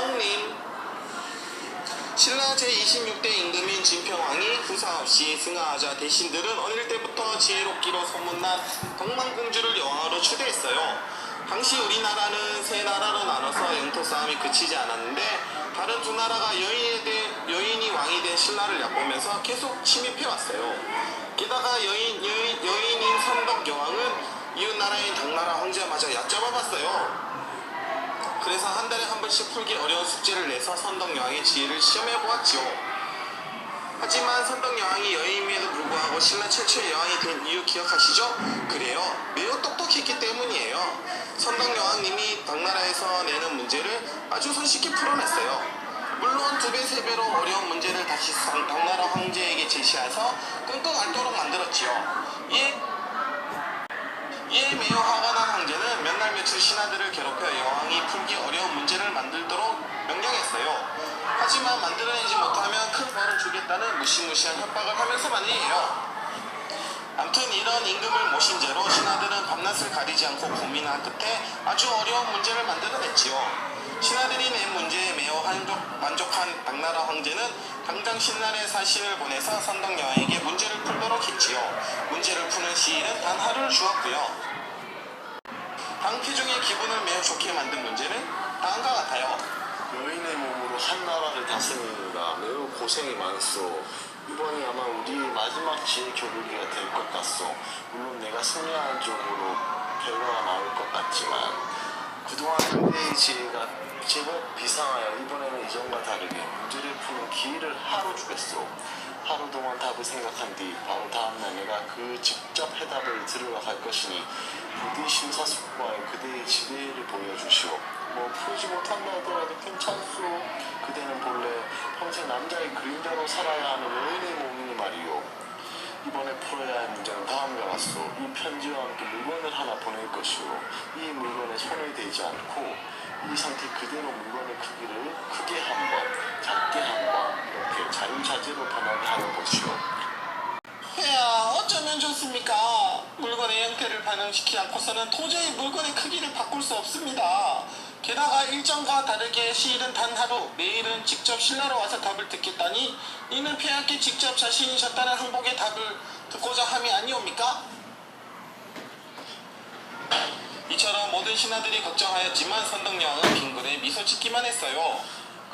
여왕님 신라 제26대 임금인 진평왕이 후사 없이 승하하자 대신들은 어릴 때부터 지혜롭기로 소문난 동망공주를 여왕으로 추대했어요. 당시 우리나라는 세 나라로 나눠서 영토 싸움이 그치지 않았는데 다른 두 나라가 여인에 대해 여인이 왕이 된 신라를 얕보면서 계속 침입해왔어요. 게다가 여인, 여인, 여인인 선덕 여왕은 이웃 나라인 당나라 황제마저 얕잡아봤어요. 그래서 한 달에 한 번씩 풀기 어려운 숙제를 내서 선덕 여왕의 지혜를 시험해 보았지요. 하지만 선덕 여왕이 여인임에도 불구하고 신라 최초의 여왕이 된 이유 기억하시죠? 그래요. 매우 똑똑했기 때문이에요. 선덕 여왕님이 당나라에서 내는 문제를 아주 손쉽게 풀어냈어요. 물론 두 배, 세 배로 어려운 문제를 다시 상- 당나라 황제에게 제시해서 끙끙 앓도록 만들었지요. 주겠다는 무시무시한 협박을 하면서 말이에요. 암튼 이런 임금을 모신 죄로 신하들은 밤낮을 가리지 않고 고민한 끝에 아주 어려운 문제를 만들어냈지요. 신하들이 낸 문제에 매우 만족한 당나라 황제는 당장 신날의 사신을 보내서 선덕 여왕에게 문제를 풀도록 했지요. 문제를 푸는 시일은 단 하루를 주었고요. 당피중의 기분을 매우 좋게 만든 문제는 다음과 같아요. 여인의 몸으로 한 나라를 다스리느라 매우 고생이 많소. 이번이 아마 우리 마지막 지혜 교육이 될것 같소. 물론 내가 승리하는 쪽으로 결과가 나올 것 같지만 그동안 그대의 지혜가 제법 비상하여 이번에는 이전과 다르게 문제를 푸는 기회를 하루 주겠소. 하루 동안 답을 생각한 뒤 바로 다음날 내가 그 직접 해답을 들으러 갈 것이니 부디 심사숙고하여 그대의 지혜를 보여주시오. 뭐 풀지 못한다 하더라도 괜찮소. 그대는 본래 평생 남자의 그림자로 살아야 하는 여인의 몸이니 말이오. 이번에 풀어야 할 문제는 다음과 같소. 이 편지와 함께 물건을 하나 보낼 것이오. 이 물건에 손을 대지 않고 이 상태 그대로 물건의 크기를 크게 한 번, 작게 한 번, 이렇게 자유자재로 변하게 하는 것이오. 야 어쩌면 좋습니까? 물건의 형태를 반영시키지 않고서는 도저히 물건의 크기를 바꿀 수 없습니다. 게다가 일정과 다르게 시일은 단 하루, 내일은 직접 신라로 와서 답을 듣겠다니 이는 폐하께 직접 자신이셨다는 항복의 답을 듣고자 함이 아니옵니까? 이처럼 모든 신하들이 걱정하였지만 선덕여왕은 빙그레 미소 짓기만 했어요.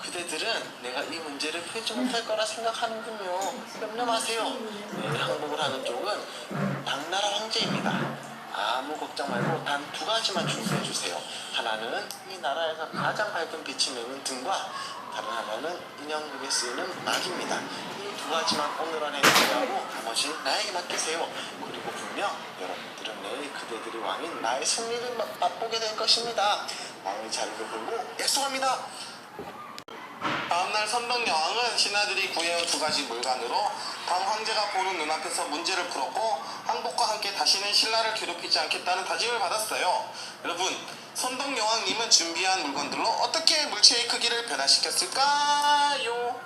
그대들은 내가 이 문제를 풀지 못할 거라 생각하는군요. 염려 마세요. 네, 항복을 하는 쪽은 당나라 황제입니다. 아무 걱정 말고 단 두 가지만 준수해 주세요. 하나는 이 나라에서 가장 밝은 빛이 내는 등과 다른 하나는 인형극에 쓰이는 막입니다. 이 두 가지만 오늘 안에 준비하고 나머지는 나에게 맡기세요. 그리고 분명 여러분들은 내일 그대들이 왕인 나의 승리를 맛- 맛보게 될 것입니다. 왕의 자리를 걸고 약속합니다. 다음날 선덕 여왕은 신하들이 구해온 두 가지 물건으로 당 황제가 보는 눈앞에서 문제를 풀었고 항복과 함께 다시는 신라를 괴롭히지 않겠다는 다짐을 받았어요. 여러분, 선덕 여왕님은 준비한 물건들로 어떻게 물체의 크기를 변화시켰을까요?